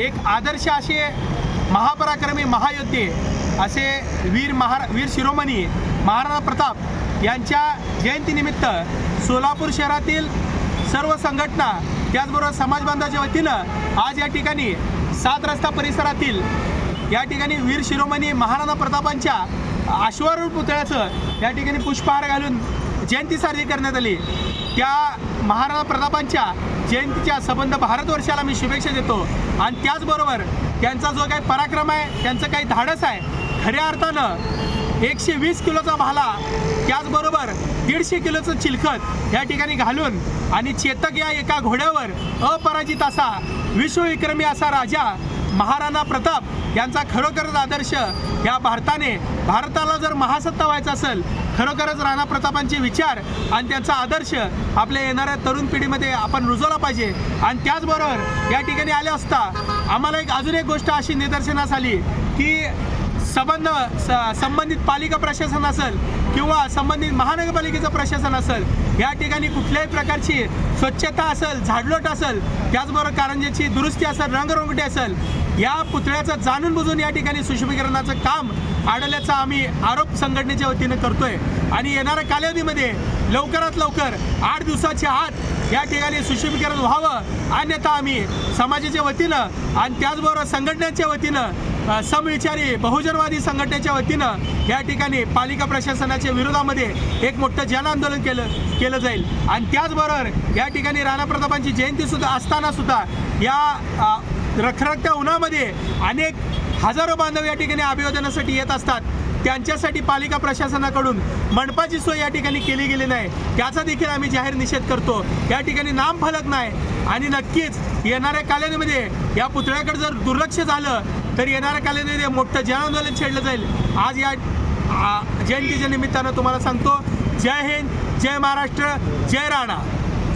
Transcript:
एक आदर्श असे महापराक्रमी महायोद्धे असे वीर महारा वीर शिरोमणी महाराणा प्रताप यांच्या जयंतीनिमित्त सोलापूर शहरातील सर्व संघटना त्याचबरोबर समाज बांधवाच्या वतीनं आज या ठिकाणी सात रस्ता परिसरातील या ठिकाणी वीर शिरोमणी महाराणा प्रतापांच्या अश्वारूढ पुतळ्याचं या ठिकाणी पुष्पहार घालून जयंती साजरी करण्यात आली. त्या महाराणा प्रतापांच्या जयंतीच्या संबंध भारतवर्षाला मी शुभेच्छा देतो. आणि त्याचबरोबर त्यांचा जो काही पराक्रम आहे त्यांचं काही धाडस आहे खऱ्या अर्थानं एकशे वीस किलोचा भाला त्याचबरोबर दीडशे किलोचं चिलखत या ठिकाणी घालून आणि चेतक या एका घोड्यावर अपराजित असा विश्वविक्रमी असा राजा महाराणा प्रताप यांचा खरोखरच आदर्श या भारताने भारताला जर महासत्ता व्हायचं असेल खरोखरच राणा प्रतापांचे विचार आणि त्यांचा आदर्श आपल्या येणाऱ्या तरुण पिढीमध्ये आपण रुजवला पाहिजे. आणि त्याचबरोबर या ठिकाणी आले असता आम्हाला एक अजून एक गोष्ट अशी निदर्शनास आली की संबंध स- संबंधित पालिका प्रशासन असेल किंवा संबंधित महानगरपालिकेचं प्रशासन असेल या ठिकाणी कुठल्याही प्रकारची स्वच्छता असेल झाडलोट असेल त्याचबरोबर कारंजेची दुरुस्ती असेल रंगरोंगटी असेल या पुतळ्याचं जाणून बुजून या ठिकाणी सुशोभीकरणाचं काम आढळल्याचा आम्ही आरोप संघटनेच्या वतीनं करतोय. आणि येणाऱ्या कालावधीमध्ये लवकरात लवकर आठ दिवसाच्या आत या ठिकाणी सुशोभीकरण व्हावं अन्यथा आम्ही समाजाच्या वतीनं आणि त्याचबरोबर संघटनेच्या वतीनं समविचारी बहुजनवादी संघटनेच्या वतीनं या ठिकाणी पालिका प्रशासनाच्या विरोधामध्ये एक मोठं जन आंदोलन केलं केलं जाईल. आणि त्याचबरोबर या ठिकाणी राणा प्रतापांची जयंती सुद्धा असताना सुद्धा या रखरखत्या उन्हामध्ये अनेक हजारो बांधव या ठिकाणी अभिवादनासाठी येत असतात. त्यांच्यासाठी पालिका प्रशासनाकडून मंडपाची सोय या ठिकाणी केली गेली नाही. त्याचा देखील आम्ही जाहीर निषेध करतो. या ठिकाणी नाम फलक नाही. आणि नक्कीच येणाऱ्या कालावधीमध्ये या पुतळ्याकडे जर दुर्लक्ष झालं तर येणाऱ्या कालावधीमध्ये मोठं जनआंदोलन छेडलं जाईल. आज या जयंतीच्या निमित्तानं तुम्हाला सांगतो. जय हिंद जय महाराष्ट्र जय राणा.